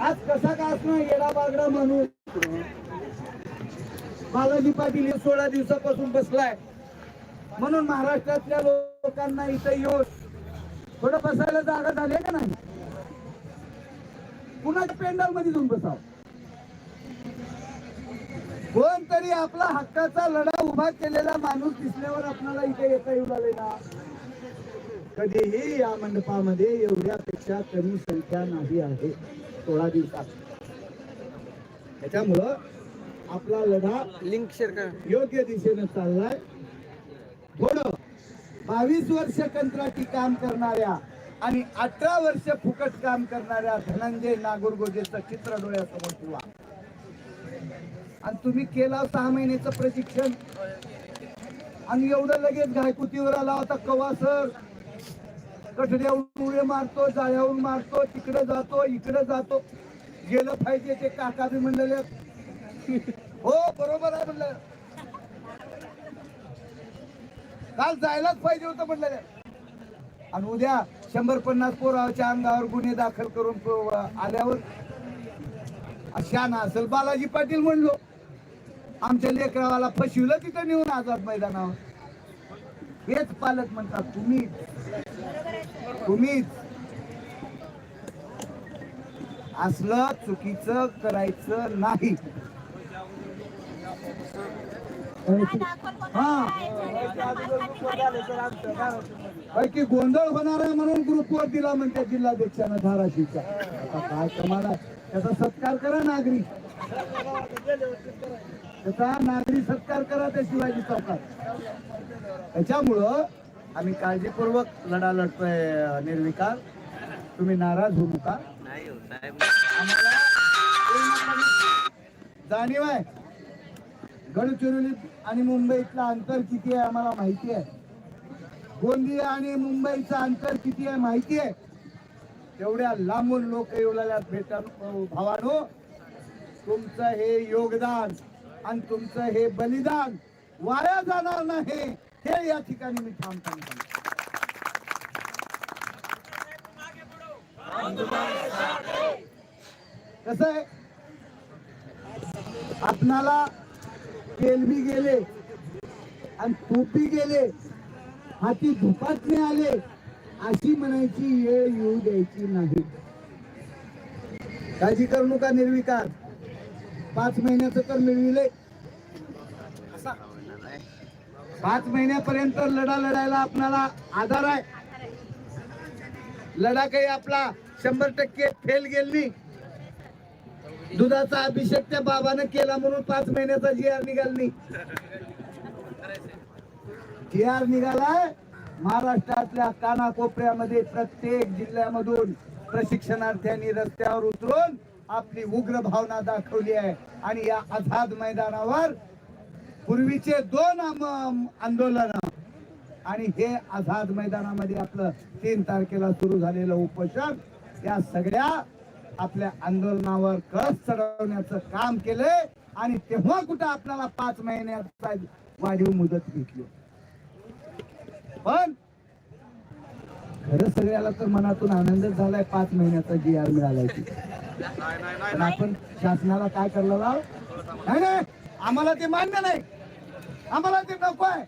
आज कसा का असणार येडा बागडा माणूस? बालाजी पाटील हे सोळा दिवसापासून बसलाय. म्हणून महाराष्ट्रातल्या लोकांना इथं येऊन थोडं बसायला जागा झाली का नाही? कुणाच्या पेंडॉलमध्ये जाऊन बसाव? कोणतरी आपला हक्काचा लढा उभा केलेला माणूस दिसल्यावर आपल्याला इथे येता येऊ लागले ना? कधीही या मंडपामध्ये एवढ्यापेक्षा कमी संख्या नाही आहे. सोळा दिवसात. त्याच्यामुळं आपला लढा लिंक शेअर करा. योग्य दिशेनं चाललाय. थोडं बावीस वर्ष कंत्राटी काम करणाऱ्या आणि अठरा वर्ष फुकट काम करणाऱ्या धनंजय नागुरगोजेचं चित्र डोळ्यासमोर ठेवा. आणि तुम्ही केला सहा महिन्याचं प्रशिक्षण. आणि एवढं लगेच घायकुतीवर आला होता कवा सर? कठड्यावरून उडे मारतो जाळ्यावरून मारतो तिकडे जातो इकडे जातो. गेलं पाहिजे ते काका बी म्हणलेले. हो बरोबर आहे म्हणलं. काल जायलाच पाहिजे होतं म्हणलं आणि उद्या शंभर पन्नास पोराच्या अंगावर गुन्हे दाखल करून आल्यावर शाना असेल. बालाजी पाटील म्हणलो आमच्या लेकरावाला फशिवलं तिथं नेऊन आझाद मैदानावर. हेच पालक म्हणतात तुम्ही तुम्हीच. असलं चुकीचं करायचं नाही. हा. की गोंधळ होणार आहे म्हणून ग्रुपवर दिला म्हणते जिल्हाध्यक्षानं धाराशिवचा. आता काय कमाल त्याचा सत्कार करा नागरी. त्याचा नागरी सत्कार करा त्या शिवाजी चौकात. त्याच्यामुळं आम्ही काळजीपूर्वक लढा लढतोय निर्विकार. तुम्ही नाराज होऊ नका. नाही हो जाणीव आहे. गडचिरोली आणि मुंबईतलं अंतर किती आहे आम्हाला माहिती आहे. गोंदिया आणि मुंबईचं अंतर किती आहे माहिती आहे. तेवढ्या लांबून लोक येऊ लागल्यात भेटा भावानो. तुमचं हे योगदान आणि तुमचं हे बलिदान वाया जाणार नाही. हे या ठिकाणी मी ठाम सांगतो कसं आहे? आपणाला तेलबी गेले आणि टोपी गेले हाती धुपाटणे आले अशी म्हणायची येळ येऊ द्यायची नाही. काळजी करू नका निर्विकार. पाच महिन्याचं तर मिळविले पाच महिन्यापर्यंत लढा लढायला आपणाला आधार आहे. लढा काही आपला शंभर टक्के फेल गेली दुधाचा अभिषेक त्या बाबानं केला म्हणून पाच महिन्याचा जी आर निघाली जी आर निघालाय महाराष्ट्रातल्या कानाकोपऱ्यामध्ये प्रत्येक जिल्ह्यामधून प्रशिक्षणार्थ्यांनी रस्त्यावर उतरून आपली उग्र भावना दाखवली आहे. आणि या आझाद मैदानावर पूर्वीचे दोन आंदोलन. आणि हे आझाद मैदानामध्ये आपलं तीन तारखेला सुरू झालेलं उपोषण या सगळ्या आपल्या आंदोलनावर कळस चढवण्याचं काम केलंय आणि तेव्हा कुठं आपल्याला पाच महिन्याचा वाढीव मुदत घेतली पण खरं सगळ्याला तर मनातून आनंदच झालाय पाच महिन्याचा जी आर मिळालाय पण आपण शासनाला काय करलं नाही आम्हाला ते मान्य नाही. आम्हाला ते नको आहे.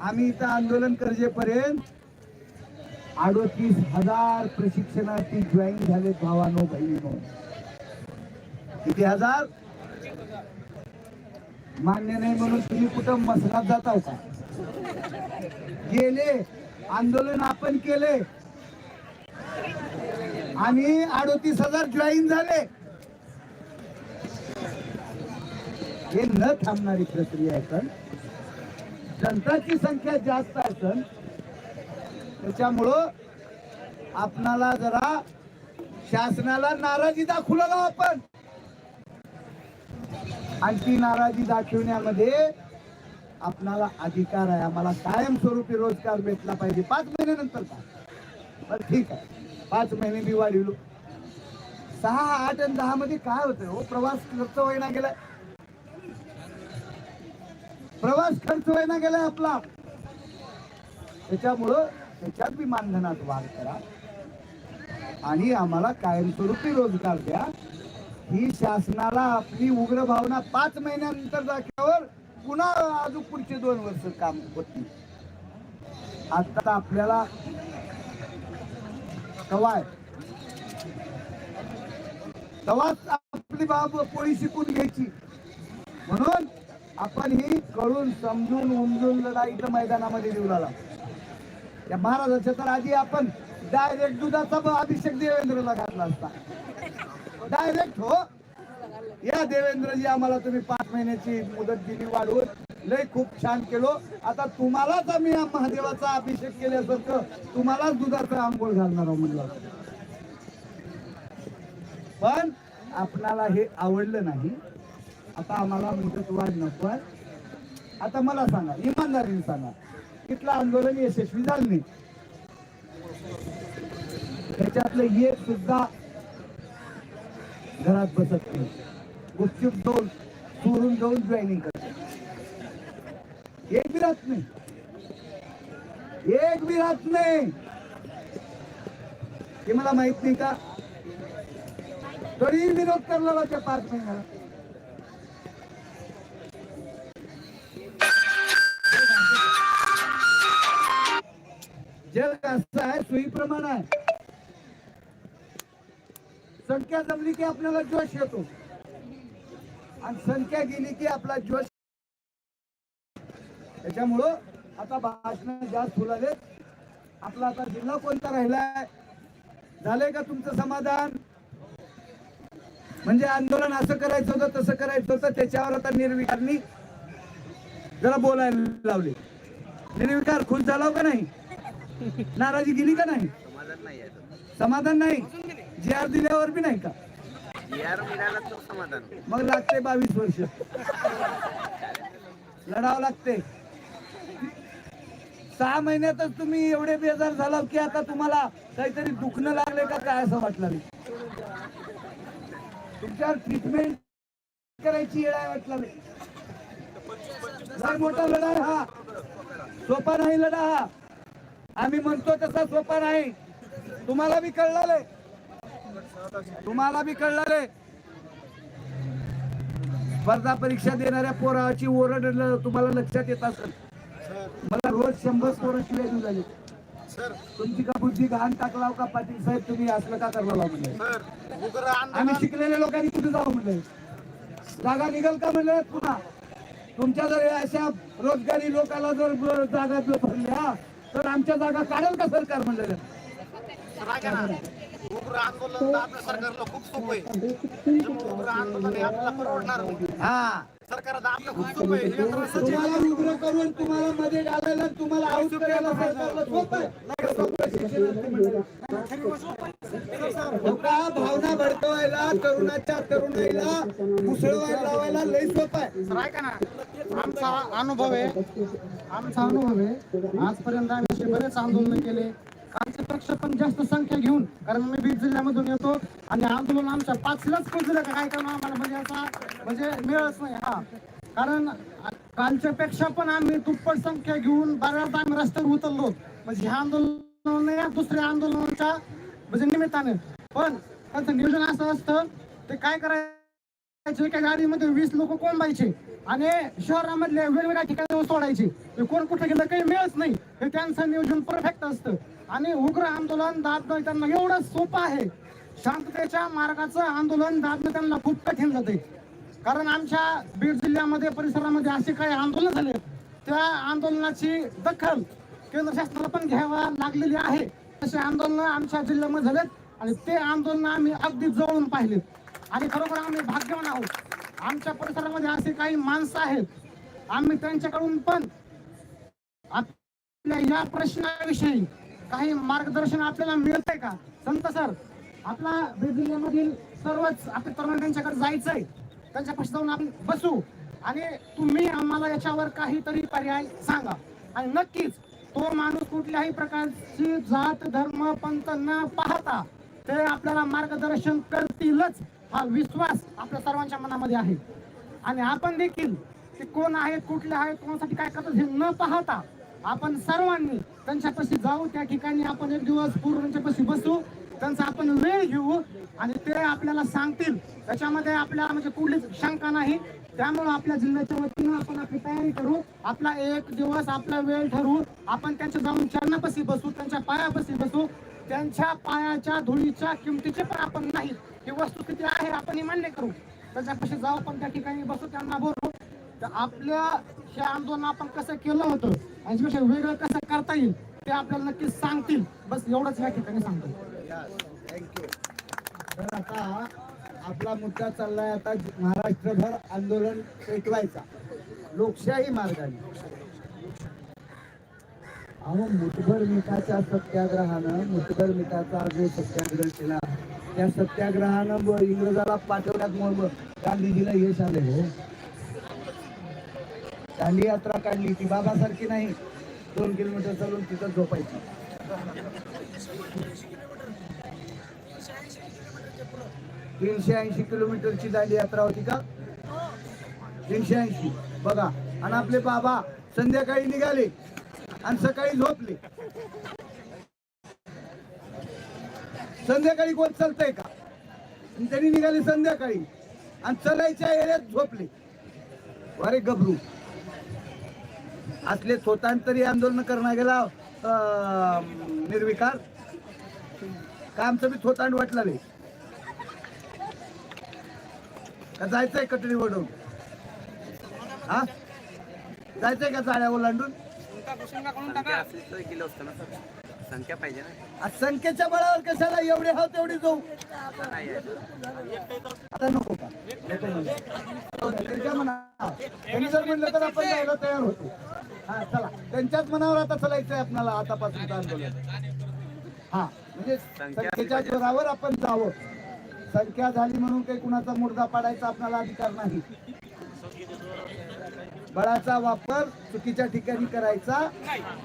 आम्ही इथं आंदोलन करजेपर्यंत अडोतीस हजार प्रशिक्षणार्थी जॉईन झाले भावानो बहिणीनो. किती हजार? मान्य नाही म्हणून तुम्ही कुठं मसनात जाताव का? गेले आंदोलन आपण केले. आणि अडोतीस हजार जॉईन झाले. हे न थांबणारी प्रक्रिया आहे पण जनताची संख्या जास्त आहे त्याच्यामुळं आपणाला जरा शासनाला नाराजी दाखवलं आपण. आणि ती नाराजी दाखवण्यामध्ये आपणाला अधिकार आहे. आम्हाला कायमस्वरूपी रोजगार भेटला पाहिजे. पाच महिन्यानंतर का? पण ठीक आहे. पाच महिने मी वाढविलो. सहा आठ आणि दहा मध्ये काय होतंय हो? प्रवास खर्च होईना गेलाय. प्रवास खर्च होईना गेलाय आपला. त्याच्यामुळं त्याच्यात बी मानधनात वाढ करा. आणि आम्हाला कायमस्वरूपी रोजगार द्या. ही शासनाला आपली उग्र भावना पाच महिन्यानंतर दाखल्यावर पुन्हा अजून पुढचे दोन वर्ष काम होती आता आपल्याला तवाय तवाच आपली बाब पोळी शिकून घ्यायची. म्हणून आपण ही कळून समजून उमजून लढाईच्या मैदानामध्ये देऊ लागला. या महाराजाच्या तर आधी आपण डायरेक्ट दुधाचा अभिषेक देवेंद्रला घातला असता. डायरेक्ट हो. या देवेंद्रजी आम्हाला तुम्ही पाच महिन्याची मुदत दिली वाढवून लय खूप छान केलो. आता तुम्हालाच आम्ही महादेवाचा अभिषेक केल्यासारखं तुम्हालाच दुधाचा आंघोळ घालणार आहोत म्हणलं. पण आपणाला हे आवडलं नाही. आता आम्हाला मुदत वाढ नको आहे. आता मला सांगा इमानदारीने सांगा तिथलं आंदोलन यशस्वी झालं नाही. त्याच्यातलं एक सुद्धा घरात बसत नाही. गुपचूप जाऊन चोरून जाऊन जॉईनिंग करते एक बी राहत नाही. एक बी राहत नाही. हे मला माहीत नाही का? तरी विरोध करला त्या पाच महिन्याला. प्रमाण आहे. संख्या जमली की आपल्याला जोश येतो. आणि संख्या गेली की आपला जोश त्याच्यामुळं आता भाषण जास्त फुलाले आपला आता जिल्हा कोणता राहिलाय? झालंय का तुमचं समाधान? म्हणजे आंदोलन असं करायचं होतं तसं करायचं होतं त्याच्यावर आता निर्विकारनी जरा बोलायला लावली. निर्विकार खुश झाला हो का नाही? नाराजी गेली का नाही? समाधान नाही समाधान नाही? जी आर दिल्यावर बी नाही का? यार मिळाला तर समाधान. मग लागते बावीस वर्ष. लढावं लागते. सहा महिन्यातच तुम्ही एवढे बेजार झाला की आता तुम्हाला काहीतरी दुखणं लागले का काय असं वाटलं तुमच्यावर ट्रीटमेंट करायची येळ आहे वाटलं मोठा लढा हा. सोपा नाही लढा हा. आम्ही म्हणतो तसा सोपा नाही. तुम्हाला बी कळलं तुम्हाला बी कळलं स्पर्धा परीक्षा देणाऱ्या पोराची ओरड तुम्हाला लक्षात येत असेल. मला रोज शंभर पोरं शिवाय देऊ झाले तुमची का बुद्धी घाण टाकलाव का पाटील साहेब? तुम्ही असलं का करला म्हणजे आम्ही शिकलेल्या लोकांनी कुठे जाऊ म्हणले? जागा निघल का म्हणलं? पुन्हा. तुमच्या जर अशा रोजगारी लोकांना जर जागा भरल्या तर आमच्या जागा काढेल का सरकार म्हणलं उग्र आंदोलन आपल्या सरकारला खूप सोपं आहे. आंदोलन आपल्याला परवडणार. हा. तुम्हाला उग्र करून तुम्हाला मध्ये घालायला तुम्हाला आऊट करायला सरकारला सोपं? भावना भडकवायला तरुणाच्या तरुणाईला मुसळवायला लावायला लय सोपं आहे. ना. आमचा अनुभव आहे. आमचा अनुभव आहे. आजपर्यंत आम्ही बरेच आंदोलन केले. आमच्यापेक्षा पण जास्त संख्या घेऊन कारण मी बीड जिल्ह्यामधून येतो आणि आंदोलन आमच्या पाचलाच पोचलं का काय कारण आम्हाला म्हणजे याचा म्हणजे मिळच नाही हा. कारण कालच्या पेक्षा पण आम्ही दुप्पट संख्या घेऊन बऱ्याच आम्ही रस्त्यावर उतरलो. म्हणजे ह्या आंदोलन या दुसऱ्या आंदोलनाच्या म्हणजे निमित्ताने. पण त्यांचं नियोजन असं असतं ते काय करायचं एका गाडीमध्ये वीस लोक कोंबायचे आणि शहरामधल्या वेगवेगळ्या ठिकाणी सोडायचे. ते कोण कुठे गेलं काही मिळत नाही. हे त्यांचं नियोजन परफेक्ट असतं. आणि उग्र आंदोलन दाबणं त्यांना एवढं सोपं आहे. शांततेच्या मार्गाचं आंदोलन दाबणं त्यांना खूप कठीण जाते. कारण आमच्या बीड जिल्ह्यामध्ये परिसरामध्ये असे काही आंदोलन झाले. त्या आंदोलनाची दखल केंद्र शासनाला पण घ्यावा लागलेली आहे. असे आंदोलन आमच्या जिल्ह्यामध्ये झालेत आणि ते आंदोलन आम्ही अगदी जवळून पाहिलेत आणि खरोखर आम्ही भाग्यवान आहोत. आमच्या परिसरामध्ये असे काही माणसं आहेत. आम्ही त्यांच्याकडून पण आपल्या या प्रश्नाविषयी काही मार्गदर्शन आपल्याला मिळतंय का? संत सर आपला बीड जिल्ह्यामधील सर्वच आपल्या तरुण त्यांच्याकडे जायचंय त्यांच्यापाशी जाऊन आपण बसू. आणि तुम्ही आम्हाला याच्यावर काहीतरी पर्याय सांगा. आणि नक्कीच तो माणूस कुठल्याही प्रकारची जात धर्म पंत न पाहता ते आपल्याला मार्गदर्शन करतीलच हा विश्वास आपल्या सर्वांच्या मनामध्ये आहे. आणि आपण देखील ते कोण आहेत कुठले आहेत कोणासाठी काय करतात हे न पाहता आपण सर्वांनी त्यांच्यापाशी जाऊ त्या ठिकाणी आपण एक दिवस पूर्णच्यापाशी बसू त्यांचा आपण वेळ घेऊ आणि ते आपल्याला सांगतील. त्याच्यामध्ये आपल्या म्हणजे कुठलीच शंका नाही. त्यामुळे आपल्या जिल्ह्याच्या वतीनं आपण आपली तयारी करू. आपला एक दिवस आपला वेळ ठरवू. आपण त्यांच्या जाऊन चरणापाशी बसू त्यांच्या पायापाशी बसू. त्यांच्या पायाच्या धुळीच्या किमतीचे पण आपण नाही. ही वस्तू किती आहे आपण ही मान्य करू. त्याच्यापाशी जाऊ आपण त्या ठिकाणी बसू त्यांना बोलू तर आपल्या हे आंदोलन आपण कसं केलं होतं याच्यापेक्षा वेगळं कसं करता येईल ते आपल्याला नक्कीच सांगतील. बस एवढंच या ठिकाणी सांगतो. थँक्यू तर आता आपला मुद्दा चाललाय आता महाराष्ट्रभर आंदोलन पेटवायचा. लोकशाही मार्गाने. अहो मुठभर मिठाच्या सत्याग्रहानं मुठभर मिठाचा जो सत्याग्रह केला. त्या सत्याग्रहानं इंग्रजाला पाठवण्यात मग गांधीजीला यश आले हो. दांडी यात्रा काढली ती बाबासारखी नाही. दोन किलोमीटर चालून तिथं झोपायची. तीनशे ऐंशी किलोमीटरची दांडी यात्रा होती का? तीनशे ऐंशी. बघा. आणि आपले बाबा संध्याकाळी निघाले आणि सकाळी झोपले. संध्याकाळी कोण चालतंय का? त्यांनी निघाले संध्याकाळी. आणि चलायच्या एरियात झोपले. अरे गबरू. असले स्वतंत्री आंदोलन करणं गेला निर्विकार. कामचं बी थोतांड वाटलं रे का जायचंय कटरी ओढून? हा? जायचंय का जाळ्या ओलांडून? संख्या पाहिजे ना संख्येच्या बळावर कशाला एवढे हा तेवढे जाऊ? आता नको का? म्हणा त्यांनी जर म्हणलं तर आपण जायला तयार होतो. हा चला. त्यांच्याच मनावर आता चलायचंय आपल्याला आतापासून आंदोलन हा म्हणजे संख्येच्या जोरावर आपण जावं. संख्या झाली म्हणून काही कुणाचा मुर्दा पाडायचा आपल्याला अधिकार नाही. बळाचा वापर चुकीच्या ठिकाणी करायचा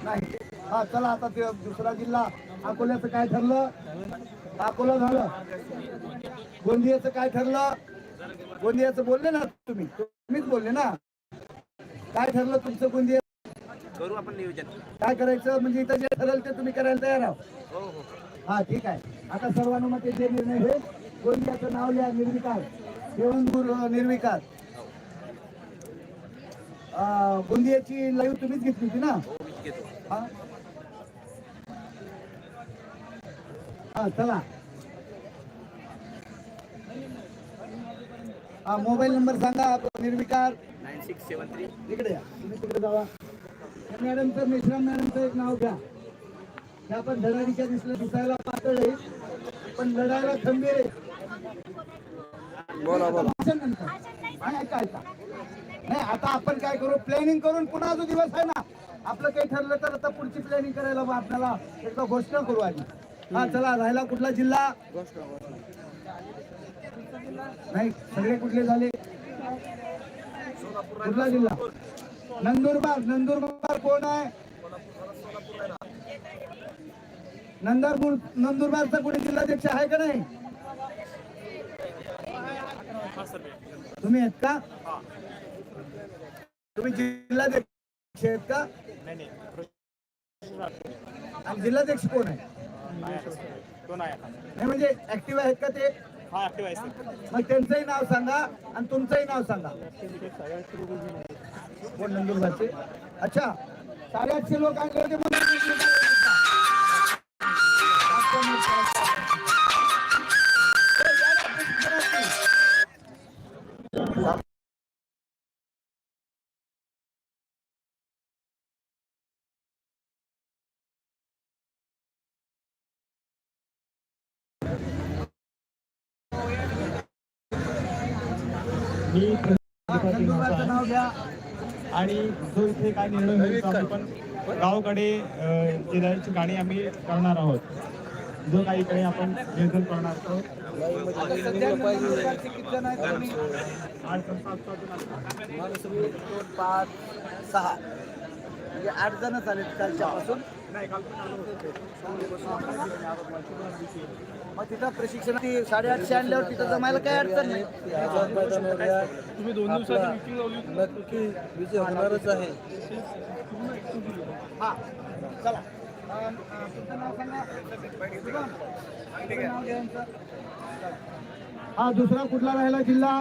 नाही. हा चला आता ते दुसरा जिल्हा. अकोल्याचं काय ठरलं? अकोला झालं. गोंदियाचं काय ठरलं? गोंदियाचं बोलले ना तुम्ही. तुम्हीच बोलले ना. काय ठरलं तुमचं गोंदिया करू आपण नियोजन. काय करायचं? म्हणजे इथं जे ठरलं ते तुम्ही करायला तयार आहात. हो हो. हा ठीक आहे. आता सर्वानुमते जे निर्णय होईल गोंदियाचं नाव लिहा निर्विकार. देवणगुर निर्विकार. अं, गोंदियाची लाईव्ह तुम्हीच घेतली होती ना? हो मीच घेतो. हा. हा चला. हा मोबाईल नंबर सांगा निर्विकार. Nine six seven three. इकडे या. तुम्ही तिकडे जावा. मॅडमचं मिश्रा मॅडमचं एक नाव घ्या. त्या पण धडाडीच्या दिसल्या दिसायला पातळ आहे पण लढायला खंबीर आहे. बोला बोला. नंतर. आणि ऐका ऐका. नाही आता आपण काय करू? प्लॅनिंग करून पुन्हा जो दिवस आहे ना आपलं काही ठरलं तर आता पुढची प्लॅनिंग करायला मग आपल्याला एकदा घोषणा करू आधी. हा चला राहिला कुठला जिल्हा? नाही सगळे कुठले झाले? कुठला जिल्हा? नंदुरबार नंदुरबार कोण आहे? नंदुरबार नंदुरबारचा कोणी जिल्हाध्यक्ष आहे का नाही? तुम्ही आहेत का? तुम्ही जिल्हाध्यक्ष आहेत का? आणि जिल्हाध्यक्ष कोण आहे? नाही म्हणजे ऍक्टिव्ह आहेत का ते? मग त्यांचंही नाव सांगा आणि तुमचंही नाव सांगा. नंदुरबारचे. अच्छा साडेआठशे लोक आणले होते मी नाव घ्या. आणि जो इथे काय निर्णय होईल तो आम्ही पण गावाकडे अ, जिल्ह्याची गाणी आम्ही करणार आहोत. जो काही इकडे आपण नियोजन करणार आहोत. आठ सहा. म्हणजे आठ जण चालेल कालच्यापासून. मग तिथं प्रशिक्षण ती साडेआठशे आणल्यावर तिथं जमायला काही अडचण नाही. तुम्ही दोन दिवसाची नक्की विजय होणारच आहे. हा चला. हा दुसरा कुठला राहिला जिल्हा?